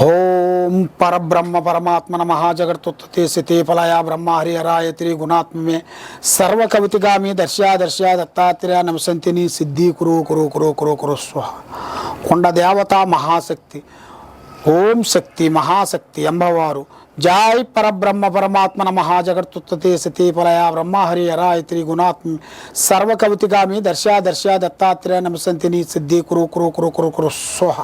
ఓం పరబ్రహ్మ పరమాత్మన మహాజగత్తుత్తే సితే ఫలయ బ్రహ్మ హరిహరాయ త్రి గుణాత్మే సర్వ కవితిగామి దర్శా దర్శా దత్తాత్రేయ నమసంతిని సిద్ధి కురు కురు కురు కురు కురు స్వ కొండ దేవత మహాశక్తి ఓం శక్తి మహాశక్తి అంబవారు. జాయ్ పరబ్రహ్మ పరమాత్మన మహాజగత్తుత్తే సితే ఫలయ బ్రహ్మ హరిహరాయ త్రి గుణాత్మ సర్వ కవితిగామి దర్శా దర్శా దత్తాత్రేయ నమసంతిని సిద్ధి కురు కురు కురు కురు కురు స్వహ.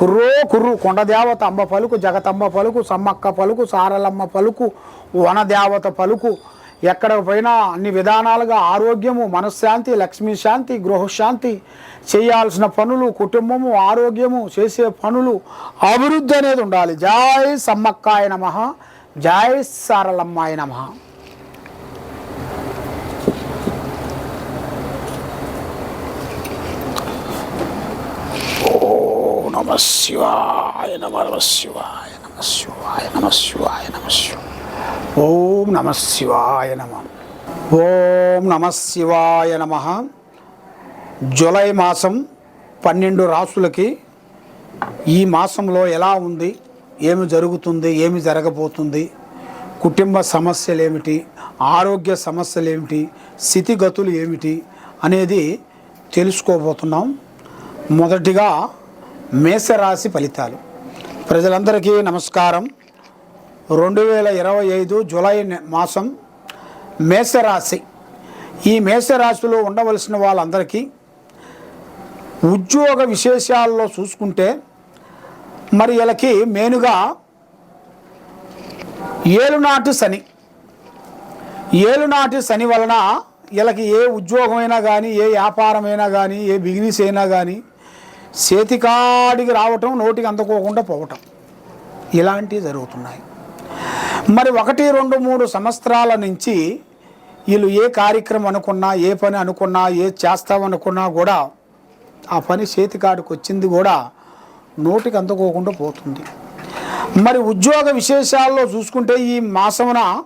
కుర్రో కుర్రు కొండదేవత అంబ పలుకు జగతంబ పలుకు సమ్మక్క పలుకు సారలమ్మ పలుకు వనదేవత పలుకు. ఎక్కడ పోయినా అన్ని విధానాలుగా ఆరోగ్యము మనశ్శాంతి లక్ష్మీ శాంతి గృహశాంతి చేయాల్సిన పనులు కుటుంబము ఆరోగ్యము చేసే పనులు అభివృద్ధి అనేది ఉండాలి. జాయ్ సమ్మక్కాయ నమ జాయ్ సారలమ్మాయ నమ. నమ శివాయ నమ నమ శివాయ నమ శివాయ నమ శివాయ నమ శివాయ. ఓం నమ శివాయ నమ. ఓం నమ శివాయ నమ. జూలై మాసం పన్నెండు రాసులకి ఈ మాసంలో ఎలా ఉంది? ఏమి జరుగుతుంది? ఏమి జరగబోతుంది? కుటుంబ సమస్యలు ఏమిటి ఆరోగ్య సమస్యలు ఏమిటి స్థితిగతులు ఏమిటి? అనేది తెలుసుకోబోతున్నాం. మొదటిగా మేషరాశి ఫలితాలు. ప్రజలందరికీ నమస్కారం. రెండు వేల ఇరవై ఐదు జూలై మాసం మేషరాశి. ఈ మేషరాశిలో ఉండవలసిన వాళ్ళందరికీ ఉద్యోగ విశేషాల్లో చూసుకుంటే మరి వీళ్ళకి మెయిన్గా ఏలునాటి శని. ఏలునాటి శని వలన వీళ్ళకి ఏ ఉద్యోగమైనా కానీ ఏ వ్యాపారమైనా కానీ ఏ బిజినెస్ అయినా కానీ చేతికాడికి రావటం నోటికి అందుకోకుండా పోవటం. ఇలాంటివి జరుగుతున్నాయి. మరి ఒకటి రెండు మూడు సంవత్సరాల నుంచి వీళ్ళు ఏ కార్యక్రమం అనుకున్నా ఏ పని అనుకున్నా ఏ చేస్తామనుకున్నా కూడా ఆ పని చేతికాడికి వచ్చింది కూడా నోటికి అందుకోకుండా పోతుంది. మరి ఉద్యోగ విశేషాల్లో చూసుకుంటే ఈ మాసమున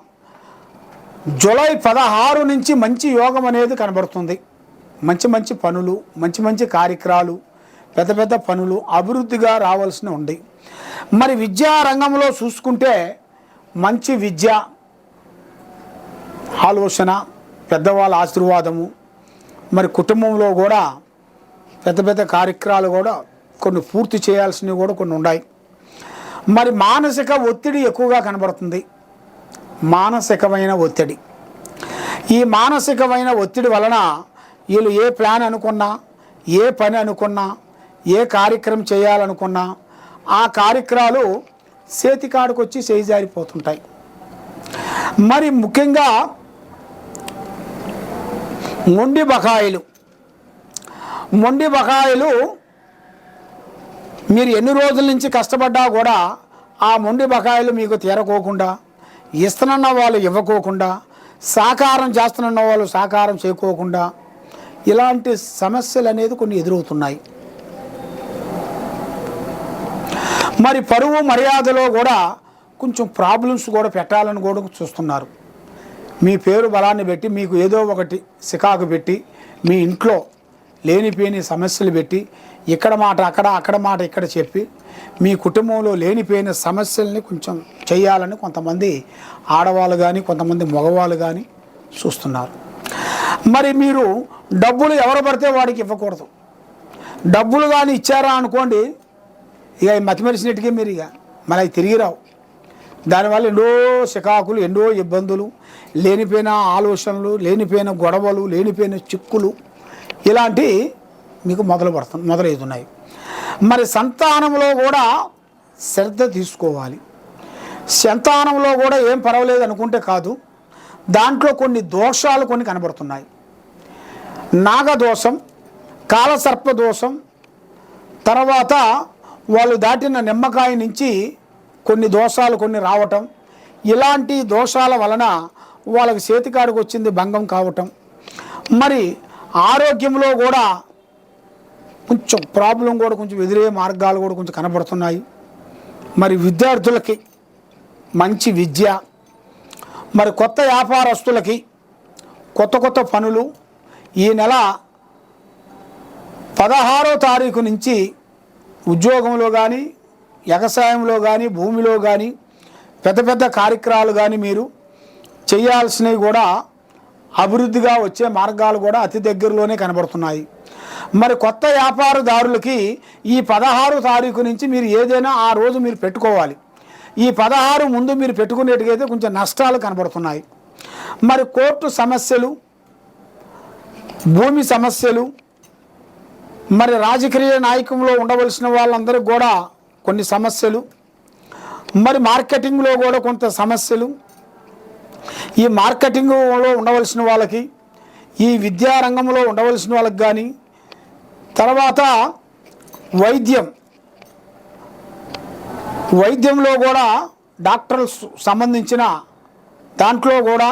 జూలై పదహారు నుంచి మంచి యోగం అనేది కనబడుతుంది. మంచి మంచి పనులు మంచి మంచి కార్యక్రమాలు పెద్ద పెద్ద పనులు అభివృద్ధిగా రావాల్సిన ఉంది. మరి విద్యా రంగంలో చూసుకుంటే మంచి విద్య ఆలోచన పెద్దవాళ్ళ ఆశీర్వాదము మరి కుటుంబంలో కూడా పెద్ద పెద్ద కార్యక్రమాలు కూడా కొన్ని పూర్తి చేయాల్సినవి కూడా కొన్ని ఉన్నాయి. మరి మానసిక ఒత్తిడి ఎక్కువగా కనబడుతుంది. మానసికమైన ఒత్తిడి. ఈ మానసికమైన ఒత్తిడి వలన వీళ్ళు ఏ ప్లాన్ అనుకున్నా ఏ పని అనుకున్నా ఏ కార్యక్రమం చేయాలనుకున్నా ఆ కార్యక్రమాలు చేతికాడికి వచ్చి మరి ముఖ్యంగా మొండి బకాయిలు. మొండి బకాయిలు మీరు ఎన్ని రోజుల నుంచి కష్టపడ్డా కూడా ఆ మొండి బకాయిలు మీకు తీరకోకుండా ఇస్తున్న వాళ్ళు ఇవ్వకోకుండా సాకారం చేస్తున్న వాళ్ళు సాకారం చేయకోకుండా ఇలాంటి సమస్యలు అనేది కొన్ని ఎదురవుతున్నాయి. మరి పరువు మర్యాదలో కూడా కొంచెం ప్రాబ్లమ్స్ కూడా పెట్టాలని కూడా చూస్తున్నారు. మీ పేరు బలాన్ని పెట్టి మీకు ఏదో ఒకటి సికాకు పెట్టి మీ ఇంట్లో లేనిపోయిన సమస్యలు పెట్టి ఇక్కడ మాట అక్కడ అక్కడ మాట ఇక్కడ చెప్పి మీ కుటుంబంలో లేనిపోయిన సమస్యల్ని కొంచెం చేయాలని కొంతమంది ఆడవాళ్ళు కానీ కొంతమంది మగవాళ్ళు కానీ చూస్తున్నారు. మరి మీరు డబ్బులు ఎవరు పడితే వాడికి ఇవ్వకూడదు. డబ్బులు కానీ ఇచ్చారా అనుకోండి ఇక మతిమరిచినట్టుగా మీరు ఇక మళ్ళీ తిరిగి రావు. దానివల్ల ఎన్నో సికాకులు ఎన్నో ఇబ్బందులు లేనిపోయిన ఆలోచనలు లేనిపోయిన గొడవలు లేనిపోయిన చిక్కులు ఇలాంటి మీకు మొదలు పడుతుంది మొదలవుతున్నాయి. మరి సంతానంలో కూడా శ్రద్ధ తీసుకోవాలి. సంతానంలో కూడా ఏం పర్వాలేదు అనుకుంటే కాదు దాంట్లో కొన్ని దోషాలు కొన్ని కనబడుతున్నాయి. నాగదోషం కాలసర్ప దోషం తర్వాత వాళ్ళు దాటిన నిమ్మకాయ నుంచి కొన్ని దోషాలు కొన్ని రావటం ఇలాంటి దోషాల వలన వాళ్ళకి చేతికాడికి వచ్చింది భంగం కావటం. మరి ఆరోగ్యంలో కూడా కొంచెం ప్రాబ్లం కూడా కొంచెం ఎదురే మార్గాలు కూడా కొంచెం కనబడుతున్నాయి. మరి విద్యార్థులకి మంచి విద్య మరి కొత్త వ్యాపారస్తులకి కొత్త కొత్త పనులు. ఈ నెల పదహారో తారీఖు నుంచి ఉద్యోగంలో కానీ వ్యవసాయంలో కానీ భూమిలో కానీ పెద్ద పెద్ద కార్యక్రమాలు కానీ మీరు చేయాల్సినవి కూడా అభివృద్ధిగా వచ్చే మార్గాలు కూడా అతి దగ్గరలోనే కనబడుతున్నాయి. మరి కొత్త వ్యాపారదారులకి ఈ పదహారు తారీఖు నుంచి మీరు ఏదైనా ఆ రోజు మీరు పెట్టుకోవాలి. ఈ పదహారు ముందు మీరు పెట్టుకునేట్టుగైతే కొంచెం నష్టాలు కనబడుతున్నాయి. మరి కోర్టు సమస్యలు భూమి సమస్యలు మరి రాజకీయ నాయకంలో ఉండవలసిన వాళ్ళందరికీ కూడా కొన్ని సమస్యలు మరి మార్కెటింగ్లో కూడా కొంత సమస్యలు. ఈ మార్కెటింగ్లో ఉండవలసిన వాళ్ళకి ఈ విద్యారంగంలో ఉండవలసిన వాళ్ళకి కానీ తర్వాత వైద్యం. వైద్యంలో కూడా డాక్టర్స్ సంబంధించిన దాంట్లో కూడా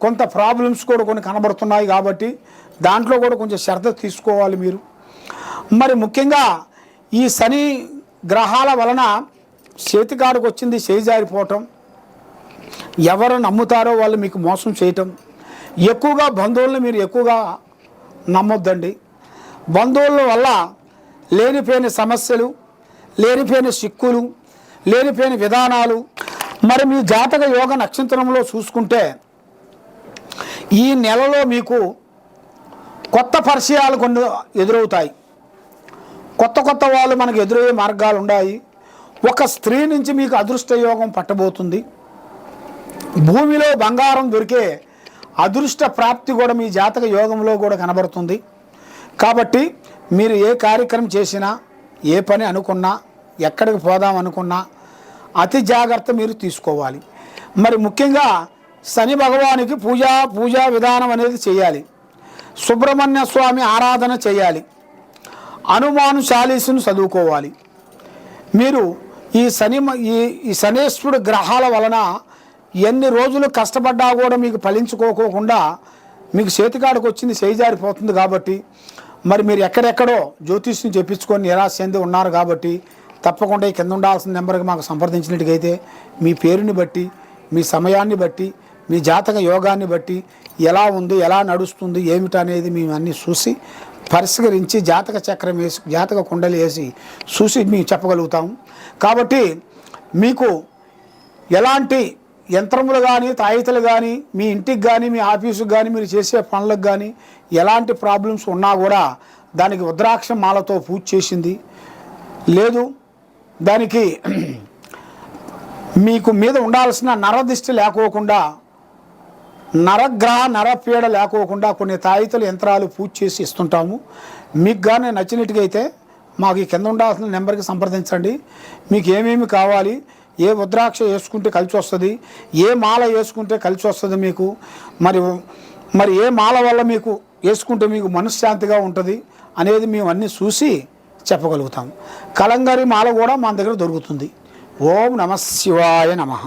కొంత ప్రాబ్లమ్స్ కూడా కొన్ని కనబడుతున్నాయి కాబట్టి దాంట్లో కూడా కొంచెం శ్రద్ధ తీసుకోవాలి మీరు. మరి ముఖ్యంగా ఈ శని గ్రహాల వలన చేతికాడుకు వచ్చింది చేజారిపోవటం ఎవరు నమ్ముతారో వాళ్ళు మీకు మోసం చేయటం. ఎక్కువగా బంధువులను మీరు ఎక్కువగా నమ్మొద్దండి. బంధువుల వల్ల లేనిపోయిన సమస్యలు లేనిపోయిన సిక్కులు లేనిపోయిన విధానాలు. మరి మీ జాతక యోగ నక్షత్రంలో చూసుకుంటే ఈ నెలలో మీకు కొత్త పరిచయాలు కొన్ని ఎదురవుతాయి. కొత్త కొత్త వాళ్ళు మనకు ఎదురయ్యే మార్గాలు ఉన్నాయి. ఒక స్త్రీ నుంచి మీకు అదృష్ట యోగం పట్టబోతుంది. భూమిలో బంగారం దొరికే అదృష్ట ప్రాప్తి కూడా మీ జాతక యోగంలో కూడా కనబడుతుంది. కాబట్టి మీరు ఏ కార్యక్రమం చేసినా ఏ పని అనుకున్నా ఎక్కడికి పోదాం అనుకున్నా అతి జాగ్రత్త మీరు తీసుకోవాలి. మరి ముఖ్యంగా శని భగవానికి పూజా పూజా విధానం అనేది చేయాలి. సుబ్రహ్మణ్య స్వామి ఆరాధన చేయాలి. హనుమాను చాలీసును చదువుకోవాలి. మీరు ఈ శని ఈ ఈ శనేశ్వరుడు గ్రహాల వలన ఎన్ని రోజులు కష్టపడ్డా కూడా మీకు ఫలించుకోకోకుండా మీకు చేతికాడికి వచ్చింది చేజారిపోతుంది కాబట్టి మరి మీరు ఎక్కడెక్కడో జ్యోతిష్ని చెప్పించుకొని నిరాశ చెంది ఉన్నారు కాబట్టి తప్పకుండా ఈ కింద ఉండాల్సిన నెంబర్కి మాకు సంప్రదించినట్టుగైతే మీ పేరుని బట్టి మీ సమయాన్ని బట్టి మీ జాతక యోగాన్ని బట్టి ఎలా ఉంది ఎలా నడుస్తుంది ఏమిటనేది మేము అన్నీ చూసి పరిష్కరించి జాతక చక్రం వేసి జాతక కుండలు వేసి చూసి మేము చెప్పగలుగుతాము కాబట్టి మీకు ఎలాంటి యంత్రములు కానీ తాయితలు కానీ మీ ఇంటికి కానీ మీ ఆఫీసుకి కానీ మీరు చేసే పనులకు కానీ ఎలాంటి ప్రాబ్లమ్స్ ఉన్నా కూడా దానికి రుద్రాక్ష మాలతో పూజ చేసింది. లేదు దానికి మీకు మీద ఉండాల్సిన నరదిష్టి లేకోకుండా నరగ్రహ నరపీడ లేకోకుండా కొన్ని తాయితలు యంత్రాలు పూజ చేసి ఇస్తుంటాము. మీకు కానీ నచ్చినట్టుగా అయితే మాకు ఈ కింద ఉండాల్సిన నెంబర్కి సంప్రదించండి. మీకు ఏమేమి కావాలి ఏ రుద్రాక్ష వేసుకుంటే కలిసి వస్తుంది ఏ మాల వేసుకుంటే కలిసి వస్తుంది మీకు మరి మరి ఏ మాల వల్ల మీకు వేసుకుంటే మీకు మనశ్శాంతిగా ఉంటుంది అనేది మేము అన్నీ చూసి చెప్పగలుగుతాం. కలంగరి మాల కూడా మన దగ్గర దొరుకుతుంది. ఓం నమ శివాయ నమః.